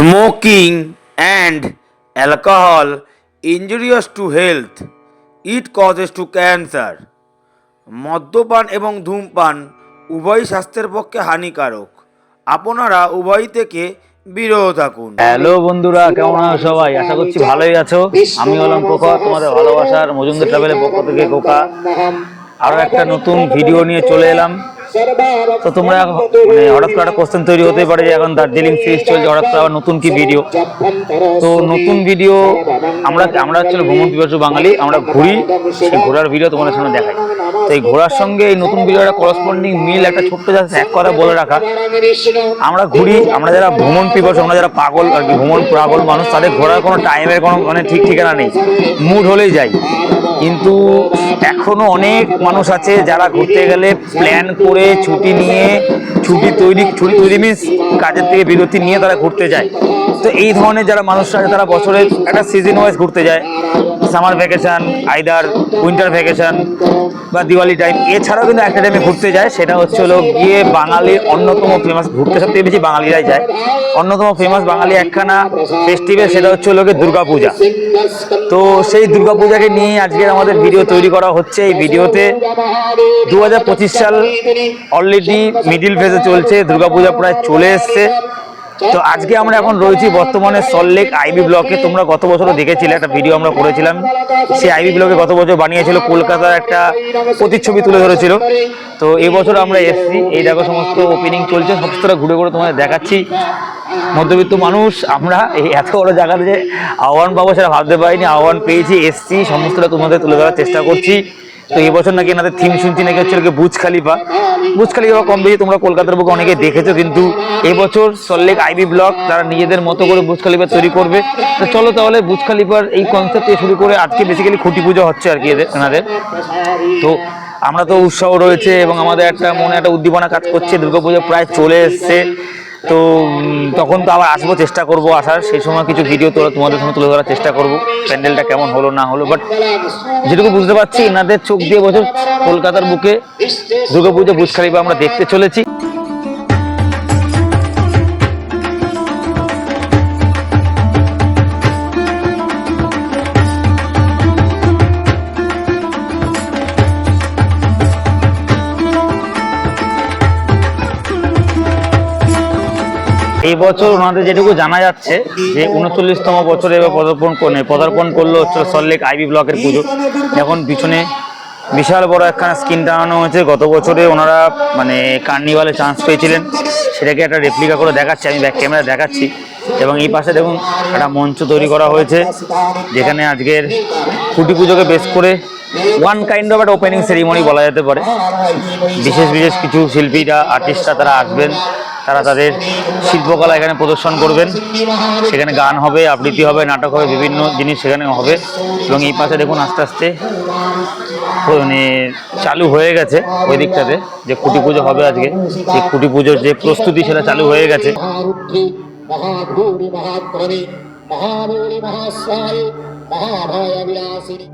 Smoking and alcohol injurious to health. It causes to cancer. মদ্যপান এবং ধূমপান উভয় স্বাস্থ্যের পক্ষে হানিকারক। আপনারা উভয় থেকে বিরত থাকুন। হ্যালো বন্ধুরা কেমন আছো সবাই? আশা করছি ভালোই আছো। আমি হলাম কোকা তোমাদের ভালোবাসার মজুমদার ট্রাভেলের পক্ষ থেকে কোকা আরও একটা নতুন ভিডিও নিয়ে চলে এলাম। তো তোমরা মানে হঠাৎ করে একটা কোশ্চেন তৈরি হতে পারে যে এখন দার্জিলিং সিরিজ চলছে, হঠাৎ করে আবার নতুন কি ভিডিও তো নতুন ভিডিও আমরা আমরা অ্যাকচুয়ালি ভ্রমণ পিপাসু বাঙালি, আমরা ঘুরি, সেই ঘোরার ভিডিও তোমাদের সামনে দেখাই। তো এই ঘোরার সঙ্গে এই নতুন ভিডিওটা করসপন্ডিং মিল, একটা ছোট্ট জাস্ট এক কথা বলে রাখা। আমরা ঘুরি, আমরা যারা ভ্রমণ পিপাসু, আমরা যারা পাগল আর কি, ভ্রমণ পাগল মানুষ, তাদের ঘোরার কোনো টাইমের কোনো মানে ঠিক ঠিকানা নেই। মুড হলেই যাই। কিন্তু এখনও অনেক মানুষ আছে যারা ঘুরতে গেলে প্ল্যান করে ছুটি নিয়ে ছুটি তৈরি ছুটি তৈরি মিন্স কাজের থেকে বিরতি নিয়ে তারা ঘুরতে যায়। তো এই ধরনের যারা মানুষরা আছে, তারা বছরের একটা সিজন ওয়াইজ ঘুরতে যায়। Summer vacation either winter vacation বা দিওয়ালি টাইম এছাড়াও কিন্তু একটা টাইমে ঘুরতে যায়, সেটা হচ্ছে হলো গিয়ে বাঙালির অন্যতম ফেমাস ঘুরতে সব থেকে বেশি বাঙালিরাই যায়। অন্যতম ফেমাস বাঙালি একখানা ফেস্টিভ্যাল সেটা হচ্ছে হলো দুর্গা পূজা তো সেই দুর্গা পূজাকে নিয়ে আজকে আমাদের ভিডিও তৈরি করা হচ্ছে। এই ভিডিওতে দু হাজার পঁচিশ সাল অলরেডি মিডিল ফেজে চলছে, দুর্গাপূজা প্রায় চলে এসছে। তো আজকে আমরা এখন রয়েছি বর্তমানে সল্লেক আইবি ব্লকে তোমরা গত বছরও দেখেছিলে, একটা ভিডিও আমরা করেছিলাম। সেই আইবি ব্লকে গত বছর বানিয়েছিল, কলকাতার একটা প্রতিচ্ছবি তুলে ধরেছিল। তো এবছর আমরা এসছি। এই দেখো সমস্ত ওপেনিং চলছে। সমস্তটা ঘুরে ঘুরে তোমাদের দেখাচ্ছি। মধ্যবিত্ত মানুষ, আমরা এই এত বড় জায়গাতে যে আহ্বান পাবো সেটা ভাবতে পারিনি। আহ্বান পেয়েছি, এসছি। সমস্তটা তোমাদের তুলে ধরার চেষ্টা করছি। তো এই বছর নাকি এনাদের থিম শুনছি নাকি হচ্ছে বুজ খালিফা। বুজ খালিফা কম বেশি তোমরা কলকাতার বুকে অনেকে দেখেছ, কিন্তু এবছর সল্লেক আইবি ব্লক তারা নিজেদের মতো করে বুজ খালিফা তৈরি করবে। তো চলো তাহলে বুজ খালিফার এই কনসেপ্ট শুরু করে আজকে বেসিক্যালি খুঁটি পুজো হচ্ছে আর কি এদের, এনাদের। তো আমরা তো উৎসাহ রয়েছে এবং আমাদের একটা মনে একটা উদ্দীপনা কাজ করছে, দুর্গাপুজো প্রায় চলে এসছে। তো তখন তো আবার আসব, চেষ্টা করব আসার। সেই সময় কিছু ভিডিও তোলা, তোমাদের সামনে তুলে ধরার চেষ্টা করব। প্যান্ডেলটা কেমন হলো, না হলো? বাট যেটুকু বুঝতে পারছি এনাদের চোখ দিয়ে বছর কলকাতার বুকে দুর্গাপুজো বুঝ বা আমরা দেখতে চলেছি। বছর ওনাদের যেটুকু জানা যাচ্ছে যে উনচল্লিশতম বছরে এবার পদার্পণ করে পদার্পণ করল হচ্ছে সল্লেক আইবি ব্লকের পুজো। এখন পিছনে বিশাল বড় একখানা স্ক্রিন টানানো হয়েছে। গত বছরে ওনারা মানে কার্নিভালে চান্স পেয়েছিলেন। সেটাকে একটা রেপ্লিকা করে দেখাচ্ছি, আমি ব্যাক ক্যামেরা দেখাচ্ছি। এবং এই পাশে দেখুন একটা মঞ্চ তৈরি করা হয়েছে, যেখানে আজকের খুঁটি পুজোকে বেশ করে ওয়ান কাইন্ড অফ একটা ওপেনিং সেরিমনি বলা যেতে পারে। বিশেষ বিশেষ কিছু শিল্পীরা আর্টিস্টরা তারা আসবেন, তারা তাদের শিল্পকলা এখানে প্রদর্শন করবেন। সেখানে গান হবে, আবৃত্তি হবে, নাটক হবে, বিভিন্ন জিনিস সেখানে হবে। এবং এই পাশে দেখুন আস্তে আস্তে মানে চালু হয়ে গেছে ওই দিকটাতে, যে খুঁটি পুজো হবে আজকে। সেই খুঁটি পুজোর যে প্রস্তুতি সেটা চালু হয়ে গেছে। மகாபூரி மகாத்மனி மகாபூரி மகாஸ்வாமி மகாபாய விலாசினி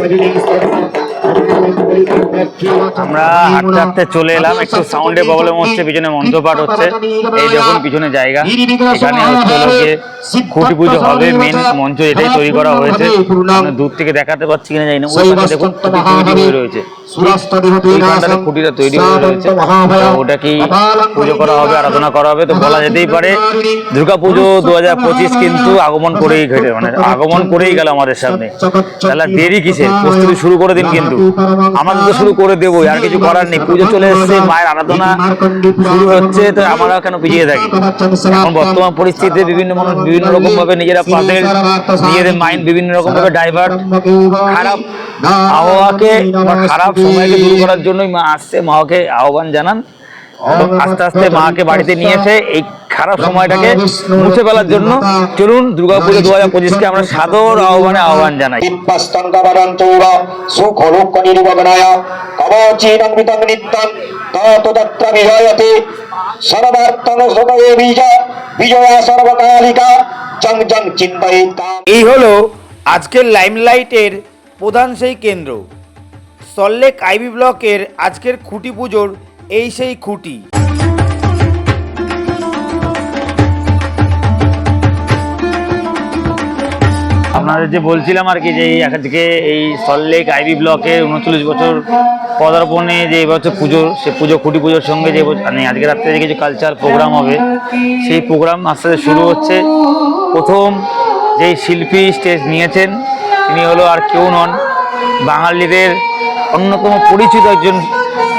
Thank you. আমরা হাঁটতে হাঁটতে চলে এলাম একটু সাউন্ডে প্রবলেম হচ্ছে পিছনে মঞ্চপাঠ হচ্ছে। এই দেখুন পিছনে জায়গা। এখানে হচ্ছে হলো যে খুঁটি পুজো হবে মেন মঞ্চ এটাই তৈরি করা হয়েছে। দূর থেকে দেখাতে পাচ্ছি কিনা জানি না। ওই পাশে দেখুন হয়ে রয়েছে খুঁটিটা তৈরি হয়ে রয়েছে। ওটা কি পুজো করা হবে আরাধনা করা হবে? তো বলা যেতেই পারে দুর্গা পুজো দু পঁচিশ কিন্তু আগমন করেই ঘটে। মানে আগমন করেই গেল আমাদের সামনে। তাহলে দেরি কিসের? প্রস্তুতি শুরু করে দিন কিন্তু। আমাদের তো শুরু করে দেবো আর কিছু করার নেই। পুজো চলে এসছে মায়ের আরাধনা শুরু হচ্ছে তো আমরা কেন পিছিয়ে থাকি? এখন বর্তমান পরিস্থিতিতে বিভিন্ন মানুষ বিভিন্ন রকম ভাবে নিজেরা পাদের নিজেদের মাইন্ড বিভিন্ন রকম ভাবে ডাইভার্ট খারাপ আবহাওয়াকে খারাপ সময়কে দূর করার জন্যই মা আসছে। মাকে আহ্বান জানান। আস্তে আস্তে মাকে বাড়িতে নিয়ে এসে এই খারাপ সময়টাকে মুছে ফেলার জন্য চলুন দুর্গাপুজো দু হাজার পঁচিশকে আমরা সাদর আহ্বানে আহ্বান জানাই। এই হলো আজকের লাইমলাইটের প্রধান সেই কেন্দ্র। সল্লেক আইবি ব্লকের আজকের খুঁটি পুজোর এই সেই খুঁটি। আপনাদের যে বলছিলাম আর কি যে এই আজকে এই সল্লেক আইবি ব্লকের উনচল্লিশ বছর পদার্পণে যে এবছর পুজো সে পুজো, খুঁটি পুজোর সঙ্গে যে মানে আজকে রাত্রে যে কিছু কালচার প্রোগ্রাম হবে। সেই প্রোগ্রাম আস্তে আস্তে শুরু হচ্ছে। প্রথম যেই শিল্পী স্টেজ নিয়েছেন, তিনি হলো আর কেউ নন, বাঙালিদের অন্যতম পরিচিত একজন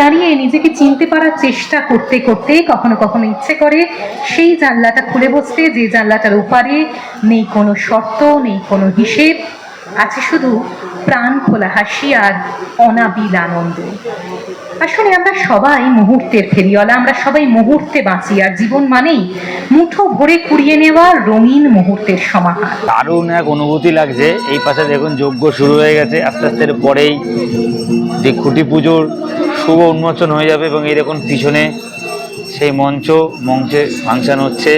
দাঁড়িয়ে নিজেকে চিনতে পারার চেষ্টা করতে করতে কখনো কখনো ইচ্ছে করে, সেই জানলাটা খুলে বসতে, যে জানলাটার ওপারে নেই কোনো শর্ত, নেই কোনো হিসেব, আছে শুধু প্রাণ খোলা হাসি আর অনাবিল আনন্দ। আসলে আমরা সবাই মুহূর্তের ফেরিওয়ালা, আমরা সবাই মুহূর্তে বাঁচি, আর জীবন মানেই মুঠো ভরে কুড়িয়ে নেওয়া রঙিন মুহূর্তের সমাহার। দারুণ এক অনুভূতি লাগছে। এই পাশে দেখুন, যজ্ঞ শুরু হয়ে গেছে। আস্তে আস্তে পরেই যে খুঁটি পুজোর শুভ উন্মোচন হয়ে যাবে এবং এই দেখুন পিছনে সেই মঞ্চ, মঞ্চে ফাংশন হচ্ছে।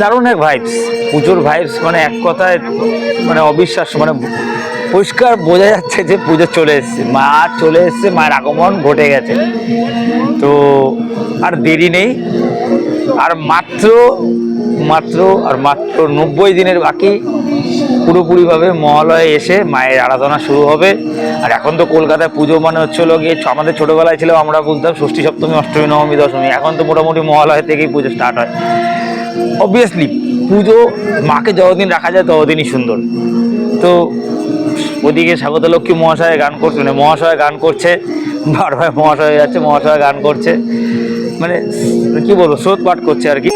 দারুণ এক ভাইবস পুজোর ভাইবস মানে এক কথায় মানে অবিশ্বাস্য মানে পরিষ্কার বোঝা যাচ্ছে যে পুজো চলে এসছে। মা চলে এসছে, মায়ের আগমন ঘটে গেছে। তো আর দেরি নেই, আর মাত্র মাত্র, আর মাত্র নব্বই দিনের বাকি পুরোপুরিভাবে মহালয়ে এসে মায়ের আরাধনা শুরু হবে। আর এখন তো কলকাতায় পুজো মানে হচ্ছিল গিয়ে আমাদের ছোটোবেলায় ছিল, আমরা বুঝতাম ষষ্ঠী সপ্তমী, অষ্টমী, নবমী, দশমী। এখন তো মোটামুটি মহালয় থেকেই পুজো স্টার্ট হয়। অবভিয়াসলি পুজো মাকে যতদিন রাখা যায় ততদিনই সুন্দর। তো ওদিকে স্বাগত লক্ষ্মী মহাশয় গান করছে মানে মহাশয় গান করছে, বারবার মহাশয় যাচ্ছে, মহাশয় গান করছে। মানে কি বলব, স্রোত পাঠ করছে আর কি।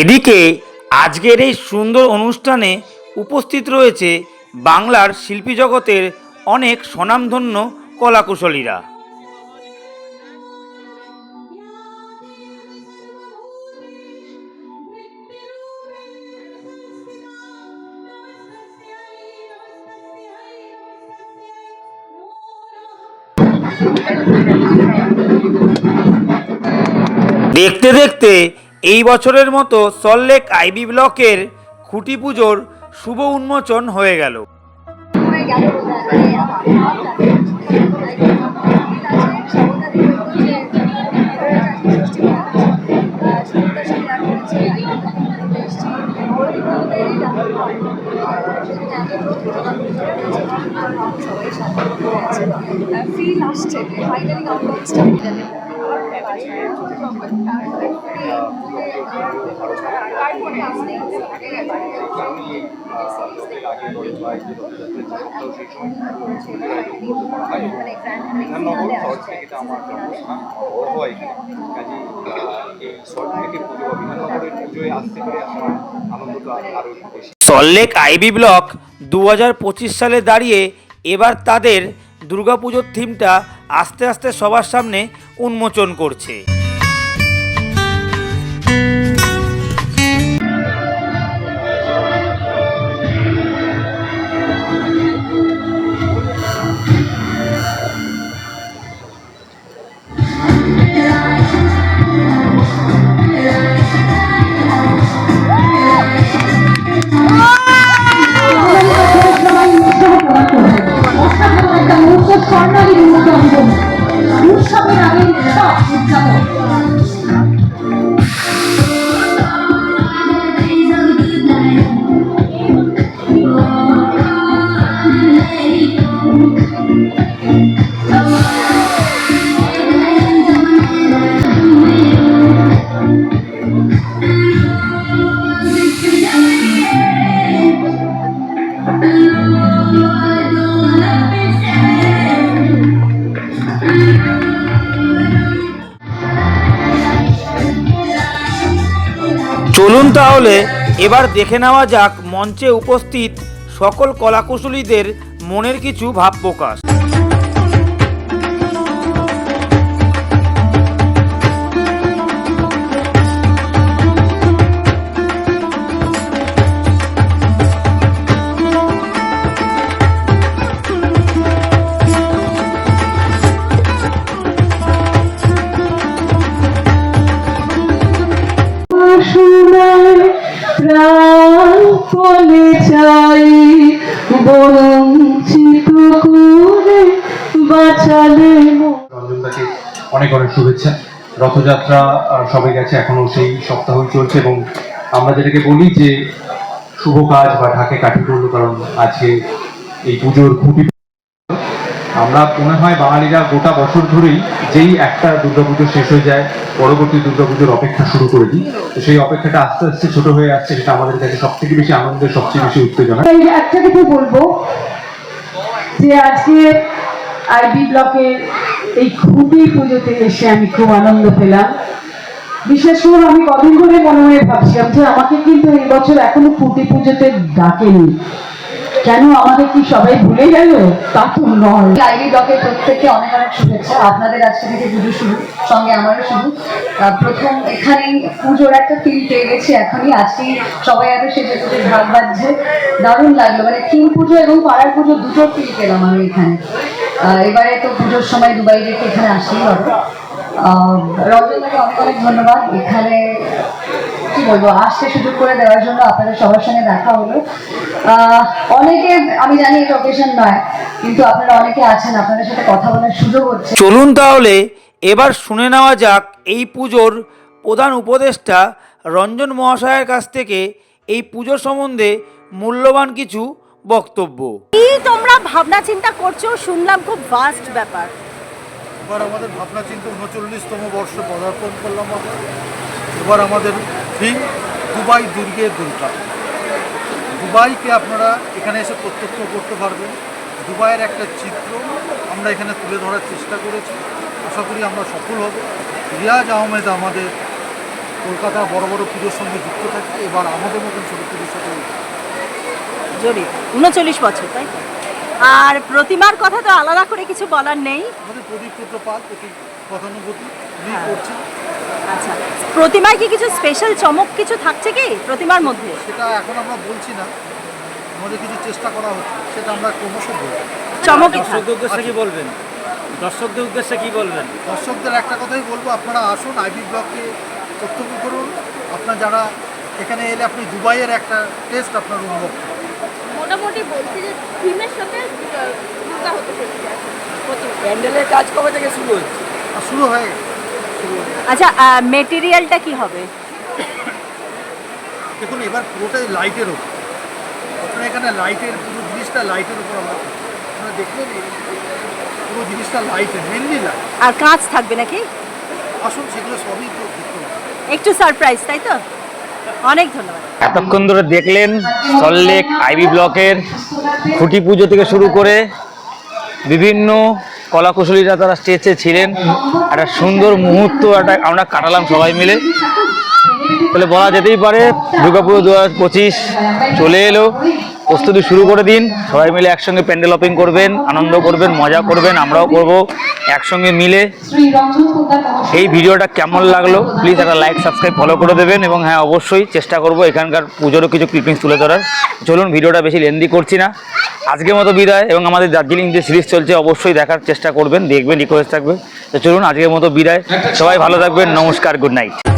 এদিকে আজকের এই সুন্দর অনুষ্ঠানে উপস্থিত রয়েছে বাংলার শিল্পী জগতের অনেক স্বনামধন্য কলাকুশলীরা। দেখতে দেখতে এই বছরের মতো সল্লেক আইবি ব্লকের খুঁটি পুজোর শুভ উন্মোচন হয়ে গেল। ফিল আসছে ফাইনালি সল্লেক আইবি ব্লক দু হাজার পঁচিশ সালে দাঁড়িয়ে এবার তাদের দুর্গাপুজোর থিমটা আস্তে আস্তে সবার সামনে উন্মোচন করছে। চলুন তাহলে এবার দেখে নেওয়া যাক মঞ্চে উপস্থিত সকল কলাকুশলীদের মনের কিছু ভাব প্রকাশ চাই করে বাঁচালে অনেক অনেক শুভেচ্ছা। রথযাত্রা সবে গেছে এখনও সেই সপ্তাহই চলছে এবং আমরা যেটাকে বলি যে শুভ কাজ বা ঢাকে কাঠি করল কারণ আজকে এই পুজোর খুঁটি আমরা মনে হয় বাঙালিরা গোটা বছর ধরেই যেই একটা দুর্গাপুজো শেষ হয়ে যায়, পরবর্তী দুর্গাপুজোর অপেক্ষা শুরু করে দিই। তো সেই অপেক্ষাটা আস্তে আস্তে ছোট হয়ে আসছে, সেটা আমাদের কাছে সব থেকে বেশি আনন্দের, সবচেয়ে বেশি উত্তেজনা। একটা কথা বলব, যে আজকে আইবি ব্লকের এই খুঁটি পুজোতে এসে আমি খুব আনন্দ পেলাম। বিশেষ করে আমি কদিন ধরে মনে মনে ভাবছিলাম যে আমাকে কিন্তু এই বছর এখনও খুঁটি পুজোতে ডাকেনি। কেন আমাদের কি সবাই ভুলে গেল? তা তো নয়। আইডি ব্লকের প্রত্যেককে অনেক অনেক শুভেচ্ছা। আপনাদের আজকে থেকে পুজো শুরু সঙ্গে আমারও শুরু। প্রথম এখানেই পুজোর একটা ফিল পেয়ে গেছি এখনই। আজকেই সবাই আরও সেজে গুজে ঢাক বাজছে। দারুণ লাগল। মানে থিম পুজো এবং পাড়ার পুজো দুটো ফিল পেলাম আমি এখানে। এবারে তো পুজোর সময় দুবাই রেখে এখানে আসতেই হবে। আহ, রঞ্জনদাকে অনেক অনেক ধন্যবাদ। এখানে কি বলব আসতে সুযোগ করে দেওয়ার জন্য আপনাদের সবার সঙ্গে দেখা হলো অনেকে আমি জানি এটা অকেশন নয় কিন্তু আপনারা অনেকে আছেন আপনাদের সাথে কথা বলার সুযোগ হচ্ছে। চলুন তাহলে এবার শুনে নেওয়া যাক এই পুজোর প্রধান উপদেষ্টা রঞ্জন মহাশয়ের কাছ থেকে এই পুজো সম্বন্ধে মূল্যবান কিছু বক্তব্য। কি তোমরা ভাবনা চিন্তা করছ? শুনলাম খুব ভাস্ট ব্যাপার। এবার আমাদের ভাবনা চিন্তা উনচল্লিশতম বর্ষে পদার্পণ করলাম আমরা। এবার আমাদের থিম দুবাই দুর্গের দুর্গা। দুবাইকে আপনারা এখানে এসে প্রত্যক্ষ করতে পারবেন। দুবাইয়ের একটা চিত্র আমরা এখানে তুলে ধরার চেষ্টা করেছি। আশা করি আমরা সফল হব। রিয়াজ আহমেদ আমাদের কলকাতা বড় বড় পুজোর সঙ্গে যুক্ত থাকে। এবার আমাদের মতন ছোটো পুজোর সাথে জরিপ উনচল্লিশ বছর তাই আর প্রতিমার কথা তো আলাদা করে কিছু বলার নেই। আমাদের প্রদীপ পুত্র পাল প্রতি গতানুগতি হ্যাঁ। করছেন। আচ্ছা প্রতিমায় কি কিছু স্পেশাল চমক কিছু থাকছে কি প্রতিমার মধ্যে? সেটা এখন আমরা বলছি না আমাদের কিছু চেষ্টা করা হচ্ছে সেটা আমরা ক্রমশ বলব চমকই থাক দর্শকদের উদ্দেশ্যে কি বলবেন? দর্শকদের উদ্দেশ্যে কি বলবেন? দর্শকদের একটা কথাই বলব আপনারা আসুন আইবি ব্লককে প্রত্যক্ষ করুন। আপনার যারা এখানে এলে আপনি দুবাইয়ের একটা টেস্ট আপনার অনুভব করুন মোটামুটি বলছি যে থিমের সাথে দুর্গা হতে চলেছে। প্যান্ডেলের কাজ কবে থেকে শুরু হচ্ছে আর শুরু হয়ে গেছে শুরু হয়ে গেছে। আচ্ছা মেটেরিয়ালটা কি হবে? দেখুন এবার পুরোটাই লাইটের ওপর আপনার এখানে লাইটের পুরো জিনিসটা লাইটের উপর আমরা। আপনারা দেখলেন পুরো জিনিসটা লাইটের মেনলি লাইট আর কাঁচ থাকবে নাকি? আসুন সেগুলো সবই তো একটু সারপ্রাইজ তাই তো? অনেক ধন্যবাদ। এতক্ষণ ধরে দেখলেন সল্লেক আইবি ব্লকের খুঁটি পুজো থেকে শুরু করে বিভিন্ন কলাকুশলীরা তারা স্টেজে ছিলেন। একটা সুন্দর মুহূর্ত, একটা আমরা কাটালাম সবাই মিলে। তাহলে বলা যেতেই পারে, দুর্গাপুজো দু হাজার পঁচিশ চলে এলো। প্রস্তুতি শুরু করে দিন। সবাই মিলে একসঙ্গে প্যান্ডেল অপিং করবেন, আনন্দ করবেন, মজা করবেন, আমরাও করব। একসঙ্গে মিলে এই ভিডিওটা কেমন লাগল প্লিজ একটা লাইক সাবস্ক্রাইব ফলো করে দেবেন এবং হ্যাঁ অবশ্যই চেষ্টা করব এখানকার পুজোরও কিছু ক্লিপিংস তুলে ধরার। চলুন, ভিডিওটা বেশি লেন্দি করছি না। আজকের মতো বিদায় এবং আমাদের দার্জিলিং যে সিরিজ চলছে, অবশ্যই দেখার চেষ্টা করবেন, দেখবেন রিকোয়েস্ট থাকবে। তো চলুন, আজকের মতো বিদায়। সবাই ভালো থাকবেন, নমস্কার গুড নাইট